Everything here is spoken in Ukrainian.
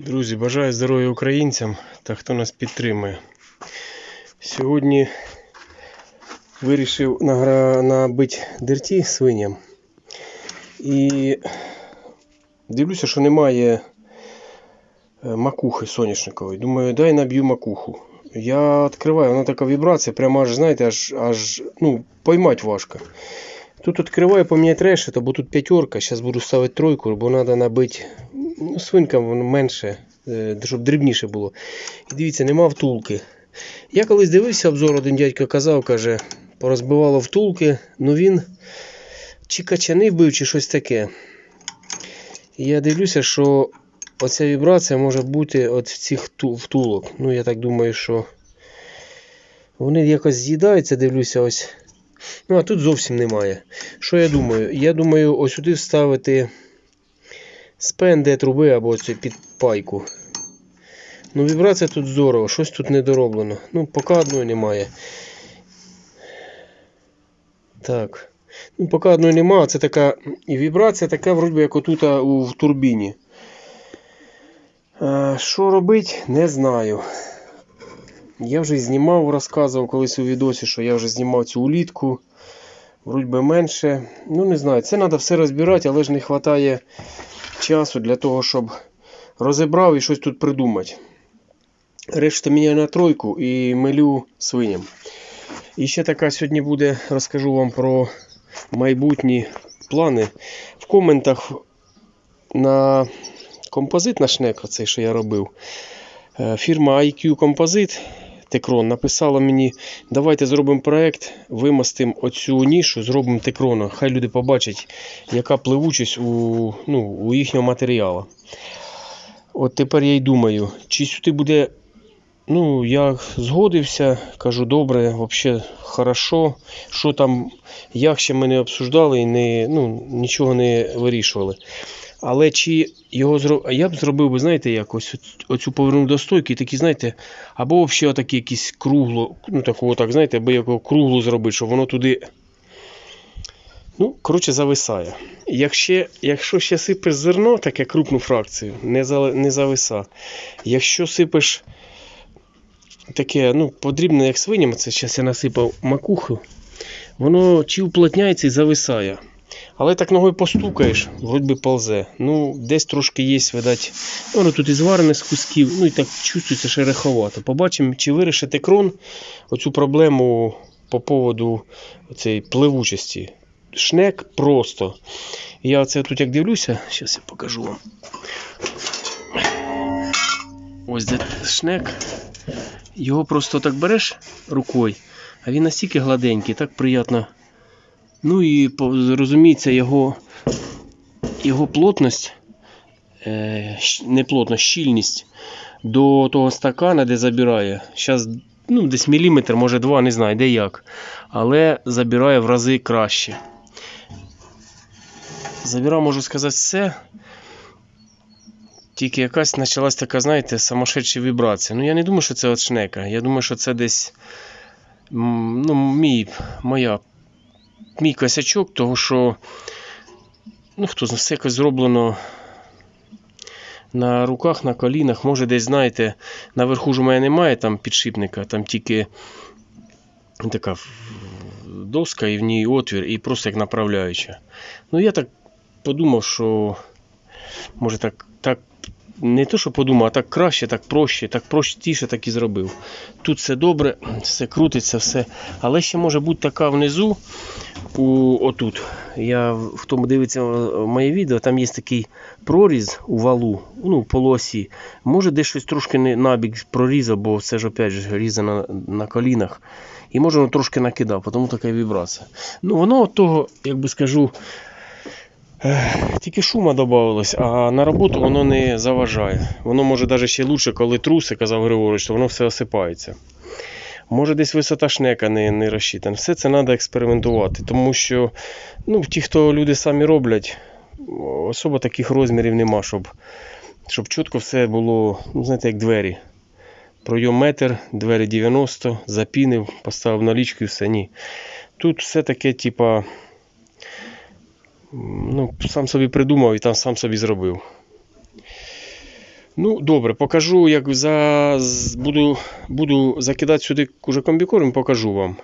Друзі, бажаю здоров'я українцям та хто нас підтримує. Сьогодні вирішив награ... набити дерті свиням. І дивлюся, що немає е, макухи соняшникової. Думаю, дай наб'ю макуху. Я відкриваю, вона така вібрація, прямо аж, знаєте, аж, аж ну, поймати важко. Тут відкриваю поміняти решето, бо тут п'ятерка. Зараз буду ставити тройку, бо треба набити ну, свинкам менше, е, щоб дрібніше було. І дивіться, нема втулки. Я колись дивився обзор, один дядько казав, каже, порозбивало втулки, ну він чи качани бив, чи щось таке. Я дивлюся, що оця вібрація може бути от в цих втулок. Ну, я так думаю, що вони якось з'їдаються, дивлюся, ось. Ну, а тут зовсім немає. Що я думаю? Я думаю, ось сюди вставити з ПНД труби або цю підпайку. Ну, вібрація тут здорово, щось тут не дороблено. Ну, поки одної немає. Так. Ну, поки одної немає, це така. І вібрація така, вроді, як отут в турбіні. Що робити, не знаю. Я вже знімав, розказував колись у відосі, що я вже знімав цю улітку. Вроді би менше. Ну, не знаю, це треба все розбирати, але ж не вистачає часу для того, щоб розібрав і щось тут придумати. Решта міняю на тройку і милю свиням. І ще така сьогодні буде, розкажу вам про майбутні плани. В коментах на композит на шнек, оцей, що я робив. е, Фірма IQ Composite Текрон написала мені, давайте зробимо проект, вимостимо оцю нішу, зробимо текрона. Хай люди побачать, яка пливучість у, ну, у їхнього матеріалу. От тепер я й думаю, чи сюди буде. Ну, я згодився, кажу, добре, взагалі хорошо. Що там, як ще ми не обсуждали і не, ну, нічого не вирішували. Але чи його зро... а я б зробив би, знаєте, якось оцю повернув до стойки, такі, знаєте, або взагалі отакі якісь кругло, ну такого, так, знаєте, аби якого круглу зробити, щоб воно туди. Ну, коротше, зависає. Якщо, якщо ще сипеш зерно, таке крупну фракцію, не, за, не зависа. Якщо сипеш таке, ну, подрібне, як свиням, це зараз я насипав макуху, воно чи уплотняється і зависає. Але так ногою постукаєш, вроді би ползе. Ну, десь трошки є, видать. Воно тут і зварене з кусків, ну і так чувствується шереховато. Побачимо, чи вирішить крон оцю проблему по поводу цієї пливучості. Шнек просто. Я оце тут як дивлюся, зараз я покажу вам. Ось де шнек. Його просто так береш рукою, а він настільки гладенький, так приємно. Ну і розуміється, його, його плотність, е, не плотність, щільність до того стакана, де забирає. Зараз ну, десь міліметр, може два, не знаю, де як. Але забирає в рази краще. Забирав, можу сказати, все. Тільки якась почалась така, знаєте, самошедша вібрація. Ну, я не думаю, що це от шнека. Я думаю, що це десь ну, мій, моя, мій косячок, того що ну, хто знає, все якось зроблено на руках, на колінах. Може, десь, знаєте, наверху ж у мене немає там підшипника, там тільки така доска і в ній отвір, і просто як направляюча. Ну, я так подумав, що може так, так не то, що подумав, а так краще, так проще, так простіше так і зробив. Тут все добре, все крутиться, все. Але ще може бути така внизу, у, отут. Я тому дивиться моє відео, там є такий проріз у валу, ну, по лосі. Може десь щось трошки не набік прорізав, бо це ж опять же різано на колінах. І може воно трошки накидав, тому така вібрація. Ну воно от того, як би скажу, Тільки шума додавалось, а на роботу воно не заважає. Воно може навіть ще лучше, коли труси, казав Григорович, то воно все осипається. Може десь висота шнека не, не розчитана. Все це треба експериментувати, тому що ну, ті, хто люди самі роблять, особо таких розмірів нема, щоб, щоб чітко все було, ну, знаєте, як двері. Пройом метр, двері 90, запінив, поставив налічку і все. Ні. Тут все таке, типа, ну, сам собі придумав і там сам собі зробив. Ну, добре, покажу, як за... буду, буду закидати сюди уже комбікорм, покажу вам.